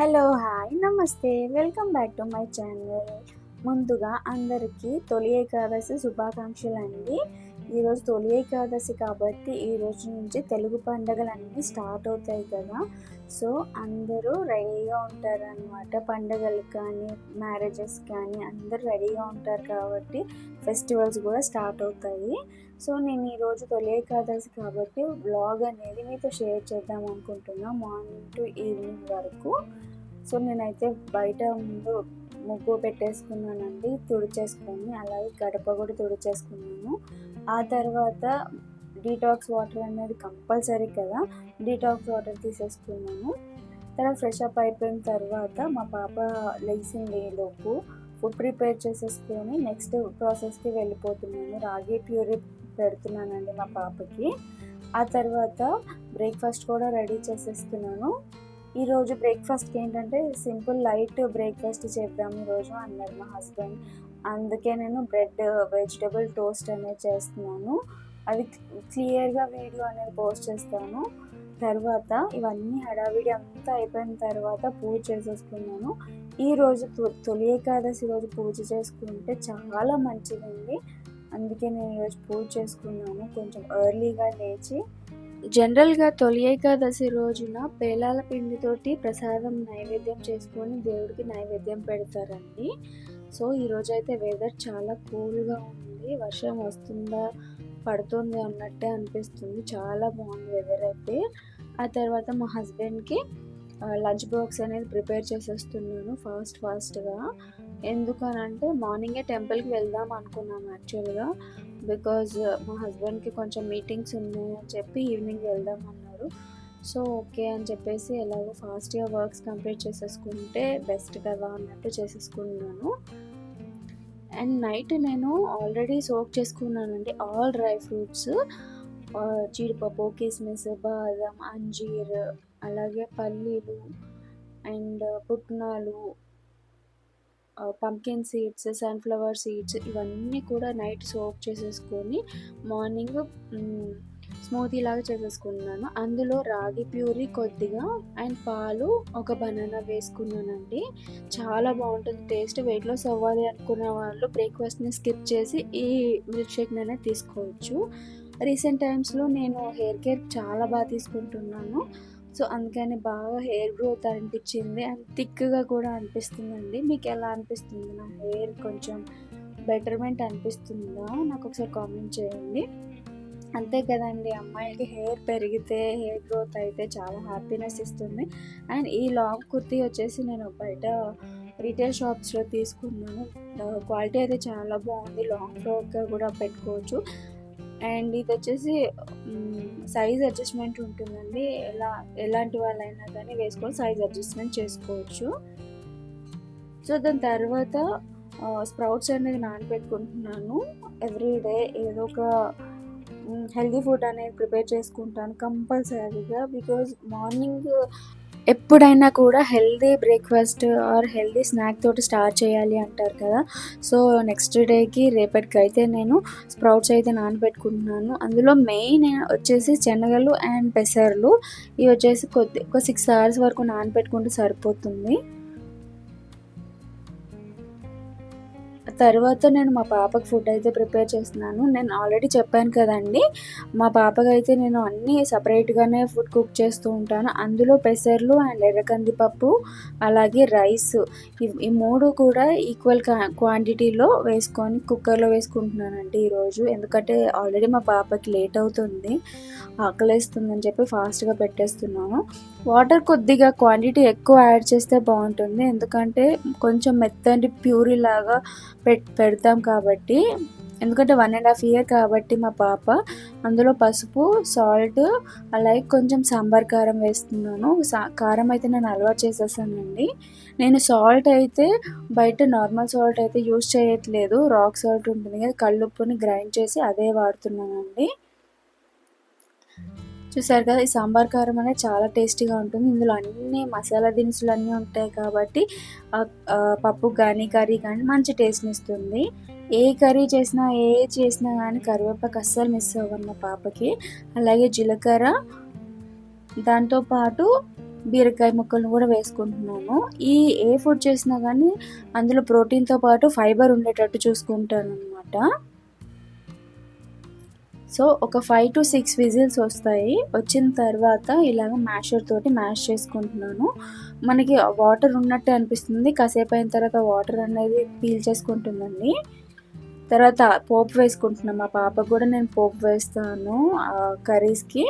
Hello hi namaste. Welcome back to my channel. ముందుగా అందరికీ తొలి ఏకాదశి శుభాకాంక్షలు అండి ఈరోజు తొలి ఏకాదశి కాబట్టి ఈ రోజు నుంచి తెలుగు పండుగలు అన్నీ స్టార్ట్ అవుతాయి కదా. సో అందరూ రెడీగా ఉంటారనమాట పండుగలు కానీ మ్యారేజెస్ కానీ అందరూ రెడీగా ఉంటారు కాబట్టి ఫెస్టివల్స్ కూడా స్టార్ట్ అవుతాయి. సో నేను ఈరోజు తొలి ఏకాదశి కాబట్టి బ్లాగ్ అనేది మీతో షేర్ చేద్దాం అనుకుంటున్నా మార్నింగ్ టు ఈవినింగ్ వరకు. సో నేనైతే బయట ముందు ముగ్గు పెట్టేసుకున్నానండి తుడిచేసుకొని అలాగే గడప కూడా తుడిచేసుకున్నాను. ఆ తర్వాత డీటాక్స్ వాటర్ అనేది కంపల్సరీ కదా డీటాక్స్ వాటర్ తీసేసుకున్నాను. తర్వాత ఫ్రెష్ అప్ అయిపోయిన తర్వాత మా పాప లేచింది లోపు ఫుడ్ ప్రిపేర్ చేసేసుకొని నెక్స్ట్ ప్రాసెస్కి వెళ్ళిపోతున్నాను. రాగి ప్యూరీ పెడుతున్నానండి మా పాపకి. ఆ తర్వాత బ్రేక్ఫాస్ట్ కూడా రెడీ చేసేస్తున్నాను. ఈరోజు బ్రేక్ఫాస్ట్కి ఏంటంటే సింపుల్ లైట్ బ్రేక్ఫాస్ట్ చేద్దాం ఈరోజు అన్నారు మా హస్బెండ్ అందుకే నేను బ్రెడ్ వెజిటబుల్ టోస్ట్ అనేది చేస్తున్నాను. అది క్లియర్గా వీడియో అనేది పోస్ట్ చేస్తాను. తర్వాత ఇవన్నీ హడావిడి అంతా అయిపోయిన తర్వాత పూజ చేసేసుకున్నాను. ఈరోజు తొ- తొలి ఏకాదశి రోజు పూజ చేసుకుంటే చాలా మంచిదండి. అందుకే నేను ఈరోజు పూజ చేసుకున్నాను. కొంచెం ఎర్లీగా లేచి జనరల్గా తొలి ఏకాదశి రోజున పేలాల పిండితోటి ప్రసాదం నైవేద్యం చేసుకొని దేవుడికి నైవేద్యం పెడతారండి. సో ఈరోజు అయితే వెదర్ చాలా కూల్గా ఉంది. వర్షం వస్తుందా పడుతుంది అన్నట్టే అనిపిస్తుంది. చాలా బాగుంది వెదర్ అయితే. ఆ తర్వాత మా హస్బెండ్కి లంచ్ బాక్స్ అనేది ప్రిపేర్ చేసేస్తున్నాను ఫాస్ట్ ఫాస్ట్గా. ఎందుకనంటే మార్నింగే టెంపుల్కి వెళ్దాం అనుకున్నాను యాక్చువల్గా బికాజ్ uh, మా హస్బెండ్కి కొంచెం మీటింగ్స్ ఉన్నాయని చెప్పి ఈవినింగ్ వెళ్దాం అన్నారు. సో ఓకే అని చెప్పేసి ఎలాగో ఫాస్ట్ ఇయర్ వర్క్స్ కంప్లీట్ చేసేసుకుంటే బెస్ట్ కదా అన్నట్టు చేసేసుకున్నాను. అండ్ నైట్ నేను ఆల్రెడీ సోక్ చేసుకున్నానండి ఆల్ డ్రై ఫ్రూట్స్ జీడిపప్పు కిస్మిస్ బాదం అంజీర్ అలాగే పల్లీలు అండ్ పుట్నాలు పంకిన్ సీడ్స్ సన్ఫ్లవర్ సీడ్స్ ఇవన్నీ కూడా నైట్ సోప్ చేసేసుకొని మార్నింగ్ స్మూతీ లాగా చేసేసుకున్నాను. అందులో రాగి ప్యూరీ కొద్దిగా అండ్ పాలు ఒక బనానా వేసుకున్నానండి. చాలా బాగుంటుంది. టేస్ట్ వెయిట్ లాస్ అవ్వాలి అనుకున్న వాళ్ళు బ్రేక్ఫాస్ట్ని స్కిప్ చేసి ఈ మిల్క్ షేక్ని అనేది తీసుకోవచ్చు రీసెంట్ టైమ్స్లో నేను హెయిర్ కేర్ చాలా బాగా తీసుకుంటున్నాను. సో అందుకని బాగా హెయిర్ గ్రోత్ అనిపించింది. అండ్ థిక్గా కూడా అనిపిస్తుందండి. మీకు ఎలా అనిపిస్తుంది? నా హెయిర్ కొంచెం బెటర్మెంట్ అనిపిస్తుందా? నాకు ఒకసారి కామెంట్ చేయండి. అంతే కదండి అమ్మాయిలకి హెయిర్ పెరిగితే హెయిర్ గ్రోత్ అయితే చాలా హ్యాపీనెస్ ఇస్తుంది. అండ్ ఈ లాంగ్ కుర్తీ వచ్చేసి నేను బయట రీటైల్ షాప్స్లో తీసుకున్నాను. క్వాలిటీ అయితే చాలా బాగుంది. లాంగ్ ఫ్రాక్గా కూడా పెట్టుకోవచ్చు. అండ్ ఇది వచ్చేసి సైజ్ అడ్జస్ట్మెంట్ ఉంటుందండి. ఎలా ఎలాంటి వాళ్ళైనా కానీ వేసుకొని సైజ్ అడ్జస్ట్మెంట్ చేసుకోవచ్చు. సో దాని తర్వాత స్ప్రౌట్స్ అనేది నానబెట్టుకుంటున్నాను. ఎవ్రీడే ఏదో ఒక హెల్దీ ఫుడ్ అనేది ప్రిపేర్ చేసుకుంటాను కంపల్సరీగా బికాజ్ మార్నింగ్ ఎప్పుడైనా కూడా healthy breakfast or healthy snack తోటి స్టార్ట్ చేయాలి అంటారు కదా. సో నెక్స్ట్ డేకి రేపటికి అయితే నేను స్ప్రౌట్స్ అయితే నానబెట్టుకుంటున్నాను. అందులో మెయిన్ వచ్చేసి శనగలు అండ్ పెసర్లు. ఇవి వచ్చేసి కొద్ది ఒక సిక్స్ అవర్స్ వరకు నానబెట్టుకుంటే సరిపోతుంది. తర్వాత నేను మా పాపకి ఫుడ్ అయితే ప్రిపేర్ చేస్తున్నాను. నేను ఆల్రెడీ చెప్పాను కదండి మా పాపకు అయితే నేను అన్నీ సపరేట్గానే ఫుడ్ కుక్ చేస్తూ ఉంటాను. అందులో పెసర్లు అండ్ ఎర్రకంది పప్పు అలాగే రైస్ ఈ మూడు కూడా ఈక్వల్ క్వాంటిటీలో వేసుకొని కుక్కర్లో వేసుకుంటున్నానండి ఈరోజు. ఎందుకంటే ఆల్రెడీ మా పాపకి లేట్ అవుతుంది ఆకలేస్తుందని చెప్పి ఫాస్ట్గా పెట్టేస్తున్నాను. వాటర్ కొద్దిగా క్వాంటిటీ ఎక్కువ యాడ్ చేస్తే బాగుంటుంది. ఎందుకంటే కొంచెం మెత్తటి ప్యూరీ లాగా పెడతాం కాబట్టి. ఎందుకంటే వన్ అండ్ హాఫ్ ఇయర్ కాబట్టి మా పాప అందులో పసుపు సాల్ట్ అలాగే కొంచెం సాంబార్ కారం వేస్తున్నాను. సా- కారం అయితే నేను అలవాటు చేసేసానండి. నేను సాల్ట్ అయితే బయట నార్మల్ సాల్ట్ అయితే యూజ్ చేయట్లేదు. రాక్ సాల్ట్ ఉంటుంది కదా కళ్ళుప్పుని గ్రైండ్ చేసి అదే వాడుతున్నానండి. చూసారు కదా ఈ సాంబార్ కారం అనేది చాలా టేస్టీగా ఉంటుంది. ఇందులో అన్ని మసాలా దినుసులు అన్నీ ఉంటాయి కాబట్టి పప్పు కానీ కర్రీ కానీ మంచి టేస్ట్ని ఇస్తుంది. ఏ కర్రీ చేసినా ఏ చేసినా కానీ కరివేపాకు అస్సలు మిస్ అవ్వన్న పాపకి. అలాగే జీలకర్ర దాంతోపాటు బీరకాయ ముక్కలను కూడా వేసుకుంటున్నాను. ఈ ఏ ఫుడ్ చేసినా కానీ అందులో ప్రోటీన్తో పాటు ఫైబర్ ఉండేటట్టు చూసుకుంటాను అనమాట సో ఒక ఫైవ్ టు సిక్స్ విజిల్స్ వస్తాయి. వచ్చిన తర్వాత ఇలాగ మ్యాషర్ తోటి మ్యాష్ చేసుకుంటున్నాను. మనకి వాటర్ ఉన్నట్టే అనిపిస్తుంది. కాసేపు అయిన తర్వాత వాటర్ అనేది పీల్ చేసుకుంటుందండి. తర్వాత పోపు వేసుకుంటున్నాను. మా పాపకు కూడా నేను పోపు వేస్తాను కర్రీస్కి.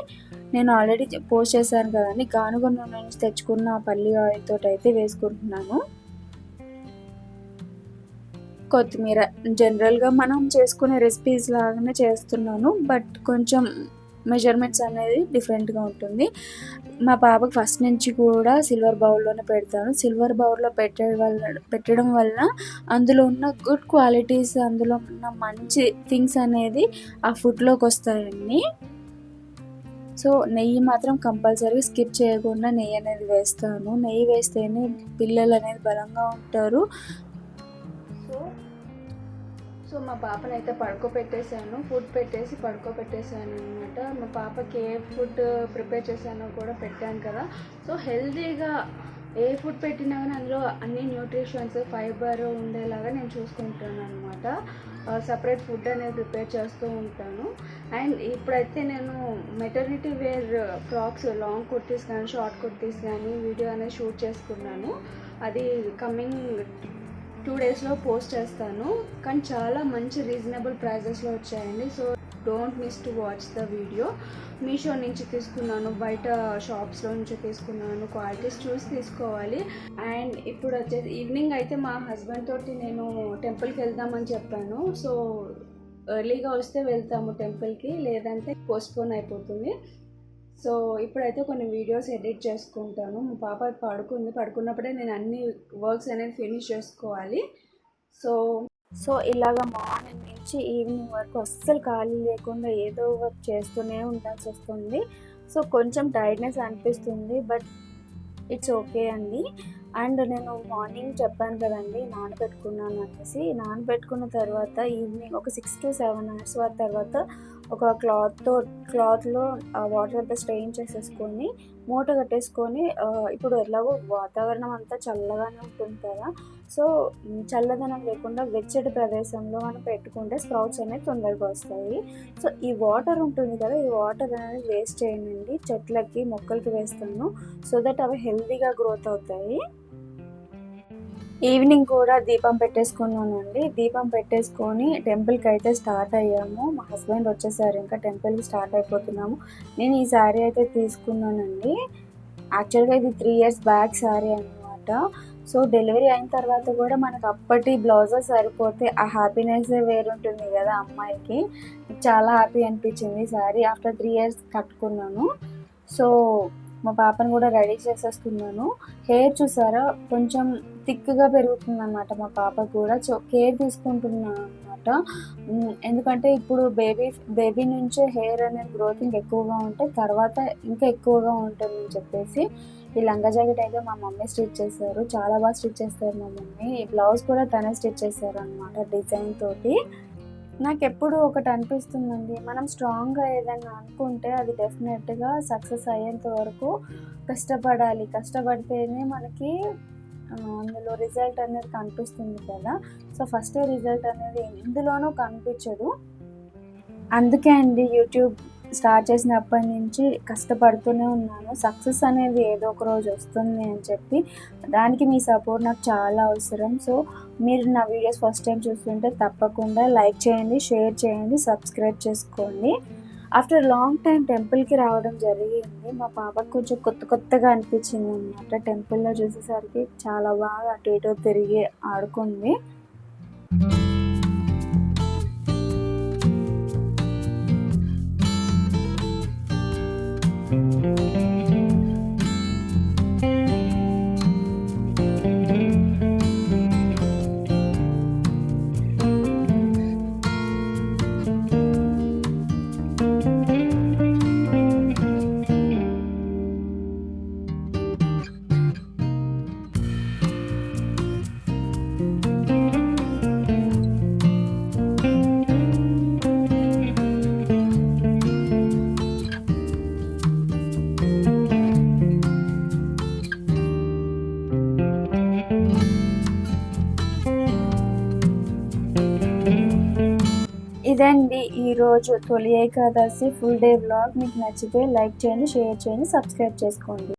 నేను ఆల్రెడీ పోస్ట్ చేశాను కదండి. గానుగ నూనె నుంచి తెచ్చుకున్న పల్లి ఆయిల్ తోటి అయితే వేసుకుంటున్నాను. కొత్తిమీర. జనరల్గా మనం చేసుకునే రెసిపీస్ లాగానే చేస్తున్నాను. బట్ కొంచెం మెజర్మెంట్స్ అనేది డిఫరెంట్గా ఉంటుంది. మా పాపకు ఫస్ట్ నుంచి కూడా సిల్వర్ బౌల్లోనే పెడతాను. సిల్వర్ బౌల్లో పెట్టడం వల్ల పెట్టడం వల్ల అందులో ఉన్న గుడ్ క్వాలిటీస్ అందులో ఉన్న మంచి థింగ్స్ అనేది ఆ ఫుడ్లోకి వస్తాయండి. సో నెయ్యి మాత్రం కంపల్సరీ స్కిప్ చేయకుండా నెయ్యి అనేది వేస్తాను. నెయ్యి వేస్తేనే పిల్లలు అనేది బలంగా ఉంటారు. సో మా పాపను అయితే పడుకోబెట్టేశాను ఫుడ్ పెట్టేసి పడుకోబెట్టేశాను అనమాట మా పాపకి ఏ ఫుడ్ ప్రిపేర్ చేశానో కూడా పెట్టాను కదా. సో హెల్తీగా ఏ ఫుడ్ పెట్టినా కానీ అందులో అన్ని న్యూట్రిషన్స్ ఫైబర్ ఉండేలాగా నేను చూసుకుంటాను అనమాట సపరేట్ ఫుడ్ అనేది ప్రిపేర్ చేస్తూ ఉంటాను. అండ్ ఇప్పుడైతే నేను maternity wear frocks long kurtis కానీ షార్ట్ కుర్తీస్ కానీ వీడియో అనేది షూట్ చేసుకున్నాను. అది కమింగ్ టూ డేస్లో పోస్ట్ చేస్తాను. కానీ చాలా మంచి రీజనబుల్ ప్రైజెస్లో వచ్చాయండి. So don't miss to watch the video. Meesho నుంచి తీసుకున్నాను బయట షాప్స్లో నుంచి తీసుకున్నాను క్వాలిటీస్ చూసి తీసుకోవాలి. అండ్ ఇప్పుడు వచ్చేసి ఈవినింగ్ అయితే మా హస్బెండ్ తోటి నేను టెంపుల్కి వెళ్దామని చెప్పాను. సో ఎర్లీగా వస్తే వెళ్తాము టెంపుల్కి లేదంటే పోస్ట్పోన్ అయిపోతుంది. సో ఇప్పుడైతే కొన్ని వీడియోస్ ఎడిట్ చేసుకుంటాను. మా పాప పడుకుంది. పడుకున్నప్పుడే నేను అన్ని వర్క్స్ అనేది ఫినిష్ చేసుకోవాలి. సో సో ఇలాగ మార్నింగ్ నుంచి ఈవినింగ్ వరకు అస్సలు ఖాళీ లేకుండా ఏదో వర్క్ చేస్తూనే ఉండాల్సి వస్తుంది. సో కొంచెం టైర్డ్నెస్ అనిపిస్తుంది బట్ ఇట్స్ ఓకే అండి. అండ్ నేను మార్నింగ్ చెప్పాను కదండి నానబెట్టుకున్నాను అనేసి. నానబెట్టుకున్న తర్వాత ఈవినింగ్ ఒక సిక్స్ టు సెవెన్ అవర్స్ తర్వాత ఒక క్లాత్తో క్లాత్లో వాటర్ అంతా స్ట్రెయిన్ చేసేసుకొని మూట కట్టేసుకొని ఇప్పుడు ఎలాగో వాతావరణం అంతా చల్లగానే ఉంటుంది కదా. సో చల్లదనం లేకుండా వెచ్చటి ప్రదేశంలో మనం పెట్టుకుంటే స్ప్రౌట్స్ అనేవి తొందరగా వస్తాయి. సో ఈ వాటర్ ఉంటుంది కదా ఈ వాటర్ అనేది వేస్ట్ చేయనండి చెట్లకి మొక్కలకి వేస్తాను. సో దట్ అవి హెల్తీగా గ్రోత్ అవుతాయి. ఈవినింగ్ కూడా దీపం పెట్టేసుకున్నానండి. దీపం పెట్టేసుకొని టెంపుల్కి అయితే స్టార్ట్ అయ్యాము. మా హస్బెండ్ వచ్చేసారు. ఇంకా టెంపుల్కి స్టార్ట్ అయిపోతున్నాము. నేను ఈ శారీ అయితే తీసుకున్నానండి. యాక్చువల్గా ఇది త్రీ ఇయర్స్ బ్యాక్ శారీ అనమాట సో డెలివరీ అయిన తర్వాత కూడా మనకు అప్పటి బ్లౌజెస్ సరిపోతే ఆ హ్యాపీనెస్ వేరుంటుంది కదా అమ్మాయికి. చాలా హ్యాపీ అనిపించింది శారీ ఆఫ్టర్ త్రీ ఇయర్స్ కట్టుకున్నాను. సో మా పాపను కూడా రెడీ చేసేస్తున్నాను హెయిర్ చూసారా? కొంచెం థిక్గా పెరుగుతుంది అనమాట మా పాప కూడా. సో కేర్ తీసుకుంటున్నాను అనమాట ఎందుకంటే ఇప్పుడు బేబీ బేబీ నుంచే హెయిర్ అనేది గ్రోతింగ్ ఎక్కువగా ఉంటే తర్వాత ఇంకా ఎక్కువగా ఉంటుందని చెప్పేసి ఈ లంగా జాకెట్ అయితే మా మమ్మీ స్టిచ్ చేశారు. చాలా బాగా స్టిచ్ చేస్తారు మా మమ్మీ. ఈ బ్లౌజ్ కూడా తనే స్టిచ్ చేశారు అనమాట డిజైన్ తోటి. నాకు ఎప్పుడు ఒకటి అనిపిస్తుందండి మనం స్ట్రాంగ్గా ఏదైనా అనుకుంటే అది డెఫినెట్గా సక్సెస్ అయ్యేంత వరకు కష్టపడాలి. కష్టపడితేనే మనకి అందులో రిజల్ట్ అనేది కనిపిస్తుంది కదా. సో ఫస్ట్ రిజల్ట్ అనేది ఎందులోనూ కనిపించదు. అందుకే అండి యూట్యూబ్ స్టార్ట్ చేసినప్పటి నుంచి కష్టపడుతూనే ఉన్నాను. సక్సెస్ అనేది ఏదో ఒక రోజు వస్తుంది అని చెప్పి. దానికి మీ సపోర్ట్ నాకు చాలా అవసరం. సో మీరు నా వీడియోస్ ఫస్ట్ టైం చూస్తుంటే తప్పకుండా లైక్ చేయండి షేర్ చేయండి సబ్స్క్రైబ్ చేసుకోండి. ఆఫ్టర్ లాంగ్ టైం టెంపుల్కి రావడం జరిగింది. మా పాపకు కొంచెం కొత్త కొత్తగా అనిపించింది అనమాట టెంపుల్లో చూసేసరికి చాలా బాగా అటు ఇటు తిరిగి ఆడుకుంది. ఇదండి ఈరోజు తొలి ఏకాదశి ఫుల్ డే బ్లాగ్ మీకు నచ్చితే లైక్ చేయండి షేర్ చేయండి సబ్స్క్రైబ్ చేసుకోండి.